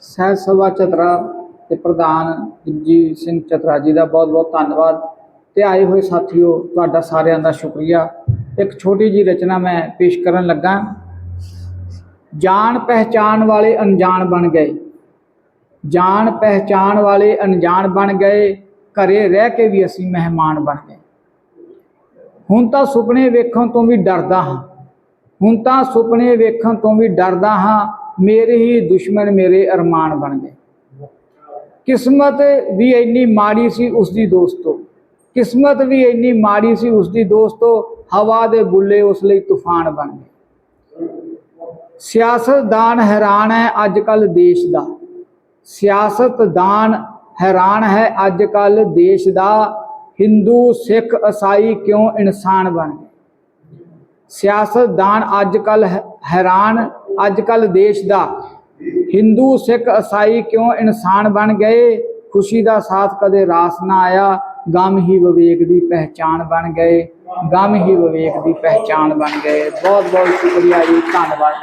ਸਹਿ ਸਭਾ ਚਤਰਾ ਤੇ ਪ੍ਰਧਾਨ ਜੀ ਸਿੰਘ ਚਤਰਾ ਜੀ ਦਾ ਬਹੁਤ ਬਹੁਤ ਧੰਨਵਾਦ। ਤੇ ਆਏ ਹੋਏ ਸਾਥੀਓ, ਤੁਹਾਡਾ ਸਾਰਿਆਂ ਦਾ ਸ਼ੁਕਰੀਆ। ਇੱਕ ਛੋਟੀ ਜੀ ਰਚਨਾ ਮੈਂ ਪੇਸ਼ ਕਰਨ ਲੱਗਾ। ਜਾਣ ਪਹਿਚਾਨ ਵਾਲੇ ਅਣਜਾਣ ਬਣ ਗਏ। ਜਾਣ ਪਹਿਚਾਨ ਵਾਲੇ ਅਣਜਾਣ ਬਣ ਗਏ। ਘਰੇ ਰਹਿ ਕੇ ਵੀ ਅਸੀਂ ਮਹਿਮਾਨ ਬਣ ਗਏ। ਹੁਣ ਤਾਂ ਸੁਪਨੇ ਵੇਖਣ ਤੋਂ ਵੀ ਡਰਦਾ ਹਾਂ। ਹੁਣ ਤਾਂ ਸੁਪਨੇ ਵੇਖਣ ਤੋਂ ਵੀ ਡਰਦਾ ਹਾਂ, ਮੇਰੇ ਹੀ ਦੁਸ਼ਮਣ ਮੇਰੇ ਅਰਮਾਨ ਬਣ ਗਏ। ਕਿਸਮਤ ਵੀ ਇੰਨੀ ਮਾੜੀ ਸੀ ਉਸ ਦੀ ਦੋਸਤੋ, ਕਿਸਮਤ ਵੀ ਇੰਨੀ ਮਾੜੀ ਸੀ ਉਸ ਦੀ ਦੋਸਤੋ, ਹਵਾ ਦੇ ਬੁੱਲੇ ਉਸ ਲਈ ਤੂਫਾਨ ਬਣ ਗਏ। ਸਿਆਸਤਦਾਨ ਹੈਰਾਨ ਹੈ ਅੱਜ ਕੱਲ ਦੇਸ਼ ਦਾ। ਸਿਆਸਤਦਾਨ ਹੈਰਾਨ ਹੈ ਅੱਜ ਕੱਲ ਦੇਸ਼ ਦਾ। ਹਿੰਦੂ, ਸਿੱਖ ਈਸਾਈ ਕਿਉਂ ਇਨਸਾਨ ਬਣ ਗਏ? ਸਿਆਸਤਦਾਨ ਅੱਜ ਕੱਲ ਹੈਰਾਨ, ਅੱਜ ਕੱਲ ਦੇਸ਼ ਦਾ। ਹਿੰਦੂ, ਸਿੱਖ ਈਸਾਈ ਕਿਉਂ ਇਨਸਾਨ ਬਣ ਗਏ? ਖੁਸ਼ੀ ਦਾ ਸਾਥ ਕਦੇ ਰਾਸ ਨਾ ਆਇਆ। ਗਮ ਹੀ ਵਿਵੇਕ ਦੀ ਪਹਿਚਾਨ ਬਣ ਗਏ। ਗਮ ਹੀ ਵਿਵੇਕ ਦੀ ਪਹਿਚਾਨ ਬਣ ਗਏ। ਬਹੁਤ ਬਹੁਤ ਸ਼ੁਕਰੀਆ ਜੀ। ਧੰਨਵਾਦ।